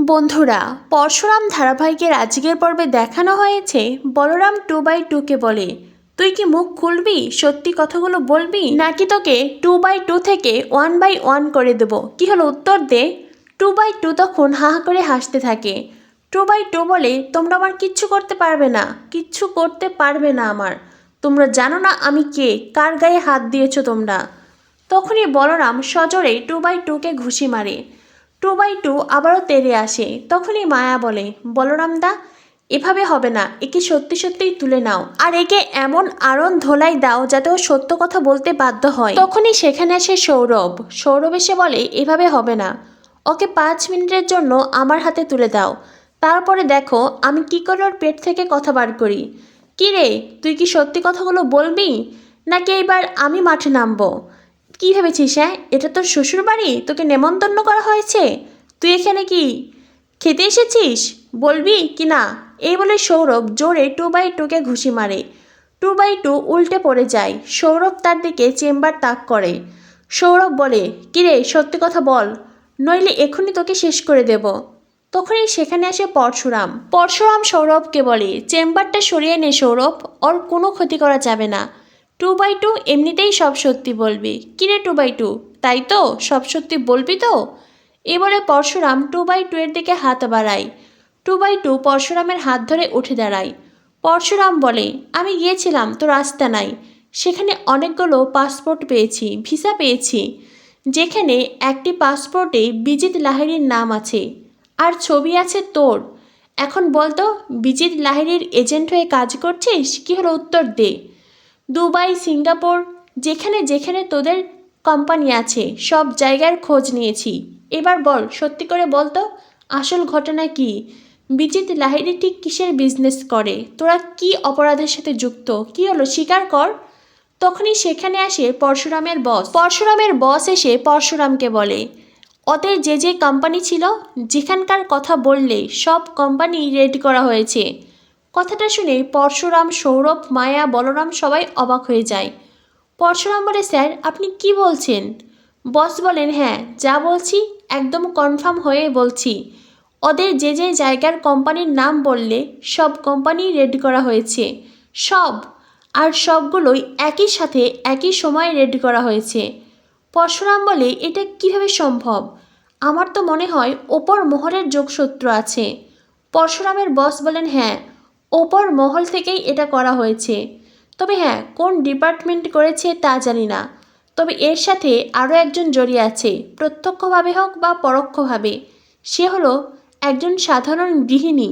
বন্ধুরা, পরশুরাম ধারাবাহিকের আজকের পর্বে দেখানো হয়েছে বলরাম টু বাই টুকে বলে। তুই কি মুখ খুলবি? সত্যি কথাগুলো বলবি? নাকি তোকে টু বাই টু থেকে ওয়ান বাই ওয়ান করে দেব? কি হলো উত্তর দে। টু বাই টু তখন হা হা করে হাসতে থাকে। টু বাই টু বলে, তোমরা আমার কিচ্ছু করতে পারবে না। কিচ্ছু করতে পারবে না আমার। তোমরা জানো না আমি কে? কার গায়ে হাত দিয়েছ তোমরা? তখনই বলরাম সজোরে টু বাই টুকে ঘুষি মারে। টু বাই টু আবারও তেরে আসে। তখনই মায়া বলে বলরাম দা এভাবে হবে না, একে সত্যি সত্যিই তুলে নাও। আর একে এমন আরণ ধোলাই দাও যাতে ও সত্য কথা বলতে বাধ্য হয়। তখনই সেখানে আসে সৌরভ। সৌরভ এসে বলে, এভাবে হবে না। ওকে পাঁচ মিনিটের জন্য আমার হাতে তুলে দাও। তারপরে দেখো, আমি কি করে ওর পেট থেকে কথা বার করি। কি রে, তুই কি সত্যি কথাগুলো বলবি? নাকি এইবার আমি মাঠে নামবো? কি ভেবেছিস হ্যাঁ? এটা তোর শ্বশুর বাড়ি তোকে নেমন্তন্ন করা হয়েছে? তুই এখানে কি? খেতে এসেছিস? বলবি কি না? এই বলে সৌরভ জোরে টু বাই টুকে ঘুষি মারে। টু বাই টু উল্টে পড়ে যায়। সৌরভ তার দিকে চেম্বার তাক করে। সৌরভ বলে কিরে সত্যি কথা বল। নইলে এখনই তোকে শেষ করে দেব। তখনই সেখানে আসে পরশুরাম। পরশুরাম সৌরভকে বলে, চেম্বারটা সরিয়ে নে সৌরভ, ওর কোনো ক্ষতি করা যাবে না। টু বাই টু এমনিতেই সব সত্যি বলবি। কিরে টু বাই টু? তাই তো? সব সত্যি বলবি তো? এ বলে পরশুরাম টু বাই টু এর দিকে হাত বাড়ায়। টু বাই টু পরশুরামের হাত ধরে উঠে দাঁড়ায়। পরশুরাম বলে, আমি গিয়েছিলাম তো রাস্তা নাই। সেখানে অনেকগুলো পাসপোর্ট পেয়েছি, ভিসা পেয়েছি। যেখানে একটি পাসপোর্টে বিজিত লাহিড়ির নাম আছে। আর ছবি আছে তোর। এখন বলতো, বিজিত লাহিড়ির এজেন্ট হয়ে কাজ করছিস? কী হলো উত্তর দে। দুবাই, সিঙ্গাপুর, যেখানে যেখানে তোদের কোম্পানি আছে, সব জায়গার খোঁজ নিয়েছি। এবার বল, সত্যি করে বল তো, আসল ঘটনা কি? বিজিত লাহিড়ি ঠিক কিসের বিজনেস করে? তোরা কি অপরাধের সাথে যুক্ত? কি হলো স্বীকার কর? তখনই সেখানে আসে পরশুরামের বস পরশুরামের বস এসে পরশুরামকে বলে, ওদের যে যে কোম্পানি ছিল, যেখানকার কথা বললে, সব কোম্পানি রেড করা হয়েছে। কথাটা শুনে পরশুরাম, সৌরভ, মায়া, বলরাম সবাই অবাক হয়ে যায়। পরশুরাম বলে, স্যার, আপনি কি বলছেন? বস বলেন হ্যাঁ যা বলছি একদম কনফার্ম হয়ে বলছি। ওদের যে যে জায়গার কোম্পানির নাম বললে সব কোম্পানি রেড করা হয়েছে। সব, আর সবগুলোই একই সাথে একই সময়ে রেড করা হয়েছে। পরশুরাম বলে, এটা কীভাবে সম্ভব? আমার তো মনে হয় ওপর মোহরের যোগসূত্র আছে। পরশুরামের বস বলেন হ্যাঁ ওপর মহল থেকেই এটা করা হয়েছে। তবে হ্যাঁ কোন ডিপার্টমেন্ট করেছে তা জানি না। তবে এর সাথে আরও একজন জড়িয়ে আছে, প্রত্যক্ষভাবে হোক বা পরোক্ষভাবে। সে হলো একজন সাধারণ গৃহিণী,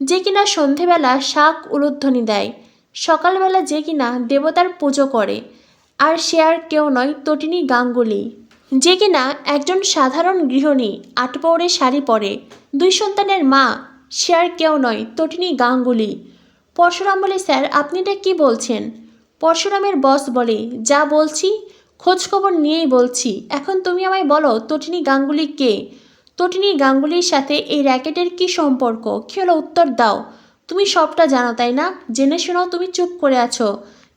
যে কিনা সন্ধেবেলা শাক উলুধ্বনি দেয়, সকালবেলা যে কিনা দেবতার পুজো করে, আর সে আর কেউ নয়, তটিনী গাঙ্গুলি। যে কিনা একজন সাধারণ গৃহিণী, আটপৌরে শাড়ি পরে, দুই সন্তানের মা সে আর কেউ নয়, তটিনী গাঙ্গুলি। পরশুরাম বলে স্যার আপনি এটা কী বলছেন? পরশুরামের বস বলে, যা বলছি, খোঁজখবর নিয়েই বলছি। এখন তুমি আমায় বলো, তটিনী গাঙ্গুলি কে? তটিনী গাঙ্গুলির সাথে এই র্যাকেটের কি সম্পর্ক? কী হলো উত্তর দাও। তুমি সবটা জানো, তাই না? জেনে শোনাও তুমি চুপ করে আছো।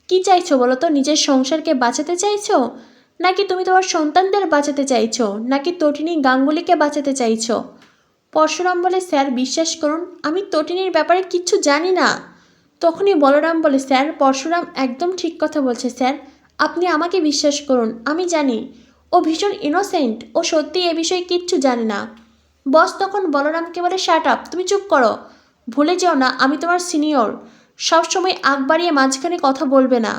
কি চাইছো বলো তো, নিজের সংসারকে বাঁচাতে চাইছো? নাকি তুমি তোমার সন্তানদের বাঁচাতে চাইছো? নাকি তটিনী গাঙ্গুলিকে বাঁচাতে চাইছো? পরশুরাম বলে, স্যার, বিশ্বাস করুন, আমি তটিনীর ব্যাপারে কিচ্ছু জানি না। তখনই বলরাম বলে, স্যার, পরশুরাম একদম ঠিক কথা বলছে, স্যার। আপনি আমাকে বিশ্বাস করুন, আমি জানি। ও ভীষণ ইনোসেন্ট ও সত্যি এ বিষয়ে কিচ্ছু জানে না। বস তখন বলরামকে বলে শার্ট আপ তুমি চুপ করো। ভুলে যেও না, আমি তোমার সিনিয়র সবসময় আগ বাড়িয়ে মাঝখানে কথা বলবে না।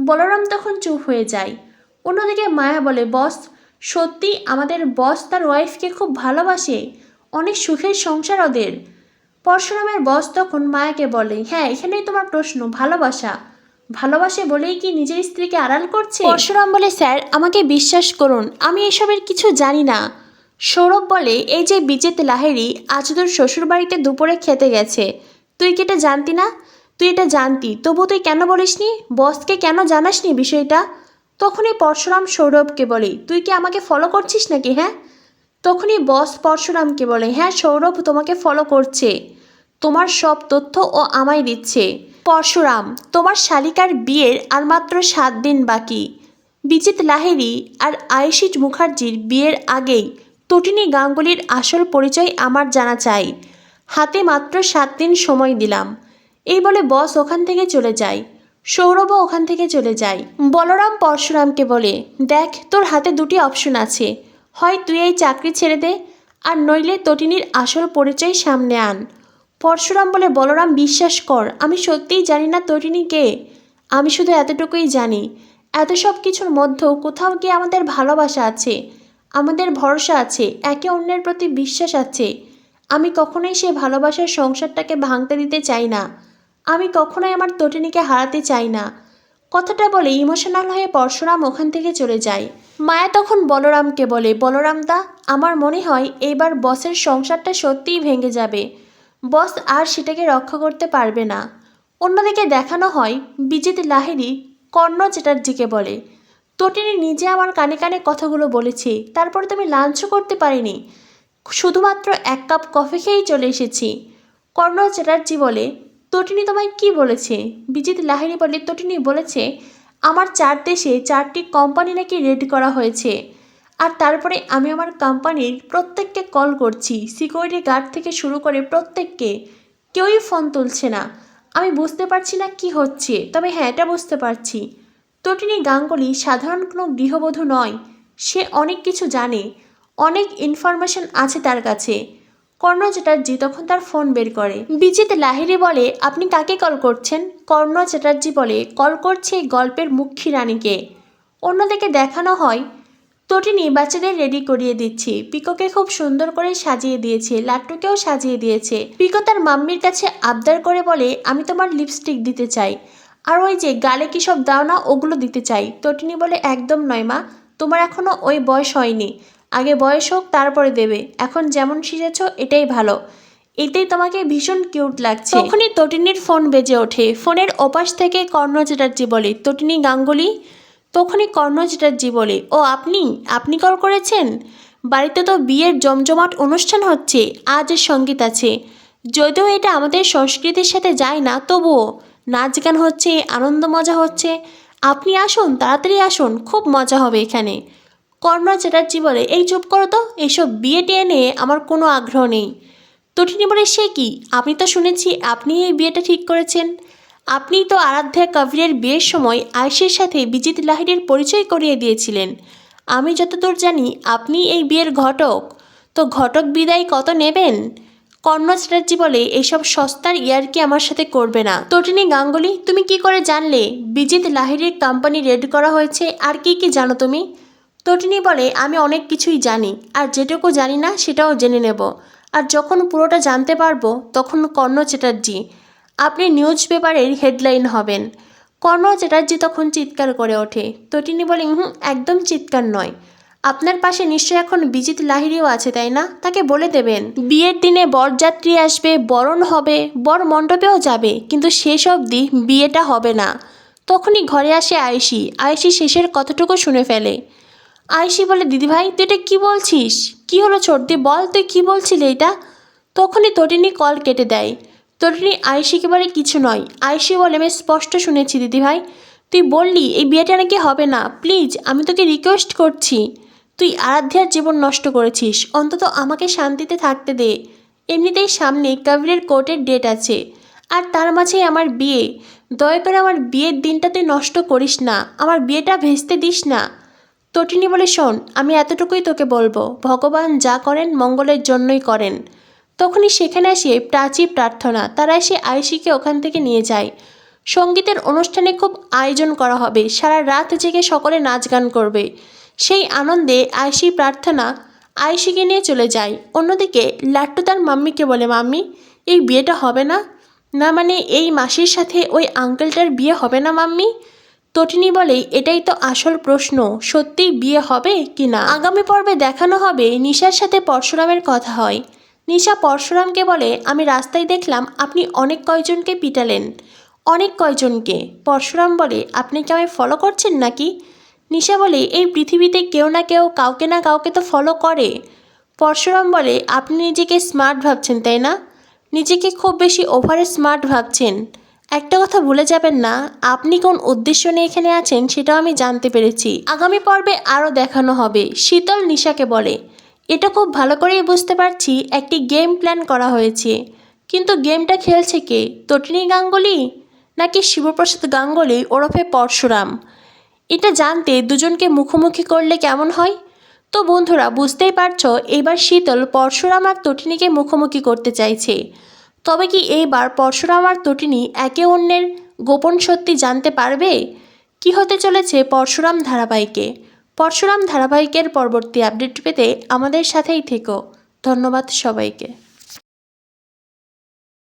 বলরাম তখন চুপ হয়ে যায়। অন্যদিকে মায়া বলে, বস সত্যি আমাদের বস তার ওয়াইফকে খুব ভালোবাসে। অনেক সুখের সংসার ওদের। পরশুরামের বস তখন মায়াকে বলে হ্যাঁ এখানেই তোমার প্রশ্ন, ভালোবাসা। ভালোবাসে বলেই কি নিজের স্ত্রীকে আড়াল করছে? পরশুরাম বলে, স্যার, আমাকে বিশ্বাস করুন, আমি এসবের কিছু জানি না। সৌরভ বলে, এই যে বিজেত লাহেরি আজ তোর শ্বশুরবাড়িতে দুপুরে খেতে গেছে। তুই কি এটা জানতি না? তুই এটা জানতি তবু তুই কেন বলিসনি? বসকে কেন জানাসনি বিষয়টা? তখনই পরশুরাম সৌরভকে বলে, তুই কি আমাকে ফলো করছিস নাকি হ্যাঁ? তখনই বস পরশুরামকে বলে হ্যাঁ সৌরভ তোমাকে ফলো করছে। তোমার সব তথ্য ও আমায় দিচ্ছে। পরশুরাম, তোমার শালিকার বিয়ের আর মাত্র সাত দিন বাকি। বিজিত লাহেরি আর আয়েশিজ মুখার্জির বিয়ের আগেই তটিনী গাঙ্গুলির আসল পরিচয় আমার জানা চাই। হাতে মাত্র সাত দিন সময় দিলাম। এই বলে বস ওখান থেকে চলে যায়। সৌরভও ওখান থেকে চলে যায়। বলরাম পরশুরামকে বলে, দেখ, তোর হাতে দুটি অপশন আছে। হয় তুই এই চাকরি ছেড়ে দে, আর নইলে তটিনীর আসল পরিচয় সামনে আন। পরশুরাম বলে, বলরাম, বিশ্বাস কর, আমি সত্যিই জানি না তটিনী কে। আমি শুধু এতটুকুই জানি, এত সব কিছুর মধ্যেও কোথাও গিয়ে আমাদের ভালোবাসা আছে? আমাদের ভরসা আছে, একে অন্যের প্রতি বিশ্বাস আছে। আমি কখনোই সে ভালোবাসার সংসারটাকে ভাঙতে দিতে চাই না। আমি কখনোই আমার তটিনীকে হারাতে চাই না। কথাটা বলে ইমোশনাল হয়ে পরশুরাম ওখান থেকে চলে যায়। মায়া তখন বলরামকে বলে, বলরাম দা, আমার মনে হয় এইবার বসের সংসারটা সত্যিই ভেঙে যাবে। বস আর সেটাকে রক্ষা করতে পারবে না। অন্যদিকে দেখানো হয় বিজিত লাহিড়ি কর্ণ চ্যাটার্জিকে বলে, তটিনী নিজে আমার কানে কানে কথাগুলো বলেছি, তারপরে তো আমি লাঞ্চও করতে পারিনি। শুধুমাত্র এক কাপ কফি খেয়েই চলে এসেছি। কর্ণ চ্যাটার্জি বলে তটিনী তোমায় কি বলেছে? বিজিত লাহিড়ি বলে, তটিনী বলেছে, আমার চার দেশে চারটি কোম্পানি নাকি রেড করা হয়েছে। আর তারপরে আমি আমার কোম্পানির প্রত্যেককে কল করছি সিকিউরিটি গার্ড থেকে শুরু করে প্রত্যেককে। কেউই ফোন তুলছে না। আমি বুঝতে পারছি না কি হচ্ছে, তবে হ্যাঁ এটা বুঝতে পারছি। তটিনী গাঙ্গুলি সাধারণ কোনো গৃহবধূ নয়, সে অনেক কিছু জানে। অনেক ইনফরমেশন আছে তার কাছে। কর্ণ চ্যাটার্জি তখন তার ফোন বের করে। বিজিত লাহিরি বলে, আপনি কাকে কল করছেন? কর্ণ চ্যাটার্জি বলে, কল করছে গল্পের মুখ্যী রানীকে। অন্যদিকে দেখানো হয় তটিনী বাচ্চাদের রেডি করিয়ে দিচ্ছি। পিকোকে খুব সুন্দর করে সাজিয়ে দিয়েছে লাট্টুকেও সাজিয়ে দিয়েছে। পিকো তার মাম্মির কাছে আবদার করে বলে, আমি তোমার লিপস্টিক দিতে চাই। আর ওই যে, গালে কি সব দাও না, ওগুলো দিতে চাই। তটিনী বলে, একদম নয় মা, তোমার এখনও ওই বয়স হয়নি। আগে বয়স হোক, তারপরে দেবে। এখন যেমন শিখেছ এটাই ভালো। এতেই তোমাকে ভীষণ কিউট লাগছে। তখনই তটিনীর ফোন বেজে ওঠে। ফোনের ওপাশ থেকে কর্ণ চ্যাটার্জি বলে, তটিনী গাঙ্গুলি, তখনই কর্ণ চ্যাটার্জি বলে, ও, আপনি? আপনি কল করেছেন? বাড়িতে তো বিয়ের জমজমাট অনুষ্ঠান হচ্ছে, আজ সংগীত আছে। যদিও এটা আমাদের সংস্কৃতির সাথে যায় না, তবুও নাচ গান হচ্ছে, আনন্দ মজা হচ্ছে। আপনি আসুন, তাড়াতাড়ি আসুন, খুব মজা হবে এখানে। কর্ণ চ্যাটার্জি বলে, এই চুপ করো তো এইসব বিয়ে টিয়ে নিয়ে আমার কোনো আগ্রহ নেই। তটিনী বলে, সে কি? আপনি তো শুনেছি আপনি এই বিয়েটা ঠিক করেছেন। আপনি তো আরাধ্যা কবিরের বিয়ের সময় আয়েশের সাথে বিজিত লাহিড়ির পরিচয় করিয়ে দিয়েছিলেন। আমি যতদূর জানি, আপনি এই বিয়ের ঘটক। তো ঘটক বিদায় কত নেবেন? কর্ণ চ্যাটার্জি বলে এইসব সস্তার ইয়ারকি আমার সাথে করবে না? তটিনী গাঙ্গুলি, তুমি কি করে জানলে? বিজিত লাহিড়ির কোম্পানি রেড করা হয়েছে, আর কি কি জানো তুমি? তটিনী বলে, আমি অনেক কিছুই জানি, আর যেটুকু জানি না সেটাও জেনে নেব। আর যখন পুরোটা জানতে পারব, তখন কর্ণ চ্যাটার্জি, আপনি নিউজ পেপারের হেডলাইন হবেন। কর্ণ চ্যাটার্জি তখন চিৎকার করে ওঠে। তটিনী বলে হুম, একদম চিৎকার নয়। আপনার পাশে নিশ্চয়ই এখন বিজিত লাহিড়িও আছে, তাই না? তাকে বলে দেবেন। বিয়ের দিনে বরযাত্রী আসবে, বরণ হবে, বর মণ্ডপেও যাবে, কিন্তু শেষ অবধি বিয়েটা হবে না। তখনই ঘরে আসে আয়েশি। আয়েশি শেষের কতটুকু শুনে ফেলে। আয়েশি বলে, দিদিভাই, তুই এটা কী বলছিস? কি হলো ছোটদি বল, তুই কী বলছিলি এটা? তখনই তটিনী কল কেটে দেয়। তটিনী আয়েশিকে বলে কিছু নয়। আয়েশি বলে, আমি স্পষ্ট শুনেছি দিদিভাই। তুই বললি, এই বিয়েটা নাকি হবে না। প্লিজ, আমি তোকে রিকোয়েস্ট করছি। তুই আরাধ্যার জীবন নষ্ট করেছিস। অন্তত আমাকে শান্তিতে থাকতে দে। এমনিতেই সামনে কাবিরের কোর্টের ডেট আছে। আর তার মাঝেই আমার বিয়ে। দয়া করে আমার বিয়ের দিনটা তুই নষ্ট করিস না। আমার বিয়েটা ভেস্তে দিস না। তটিনী বলে, শোন, আমি এতটুকুই তোকে বলব। ভগবান যা করেন মঙ্গলের জন্যই করেন। তখনই সেখানে আসে প্রাচী প্রার্থনা, তারা এসে আয়েশিকে ওখান থেকে নিয়ে যায়। সঙ্গীতের অনুষ্ঠানে খুব আয়োজন করা হবে, সারা রাত জেগে সকলে নাচ গান করবে। সেই আনন্দে আয়েশি প্রার্থনা আয়েশিকে নিয়ে চলে যায়। অন্যদিকে লাট্টু তার মাম্মিকে বলে, মাম্মি, এই বিয়েটা হবে না? না মানে এই মাসির সাথে ওই আঙ্কেলটার বিয়ে হবে না, মাম্মি? তটিনী বলে, এটাই তো আসল প্রশ্ন, সত্যিই বিয়ে হবে কি না? আগামী পর্বে দেখানো হবে নিশার সাথে পরশুরামের কথা হয়। নিশা পরশুরামকে বলে, আমি রাস্তায় দেখলাম আপনি অনেক কয়জনকে পিটালেন। অনেক কয়জনকে? পরশুরাম বলে, আপনি কি আমায় ফলো করছেন নাকি? নিশা বলে, এই পৃথিবীতে কেউ না কেউ কাউকে না কাউকে তো ফলো করে। পরশুরাম বলে, আপনি নিজেকে স্মার্ট ভাবছেন, তাই না? নিজেকে খুব বেশি ওভারে স্মার্ট ভাবছেন। একটা কথা ভুলে যাবেন না, আপনি কোন উদ্দেশ্য নিয়ে এখানে আছেন সেটাও আমি জানতে পেরেছি। আগামী পর্বে আরও দেখানো হবে, শীতল নিশাকে বলে। এটা খুব ভালো করেই বুঝতে পারছি একটি গেম প্ল্যান করা হয়েছে। কিন্তু গেমটা খেলছে কে? তটিনী গাঙ্গুলি? নাকি শিবপ্রসাদ গাঙ্গুলি ওরফে পরশুরাম? এটা জানতে দুজনকে মুখোমুখি করলে কেমন হয়? তো বন্ধুরা, বুঝতেই পারছ, এবার শীতল, পরশুরাম আর তটিনীকে মুখোমুখি করতে চাইছে। তবে কি এইবার পরশুরাম আর তটিনী একে অন্যের গোপন সত্যি জানতে পারবে? কি হতে চলেছে পরশুরাম ধারাবাহিকে? পরশুরাম ধারাবাহিকের পরবর্তী আপডেট পেতে আমাদের সাথেই থেকো। ধন্যবাদ সবাইকে।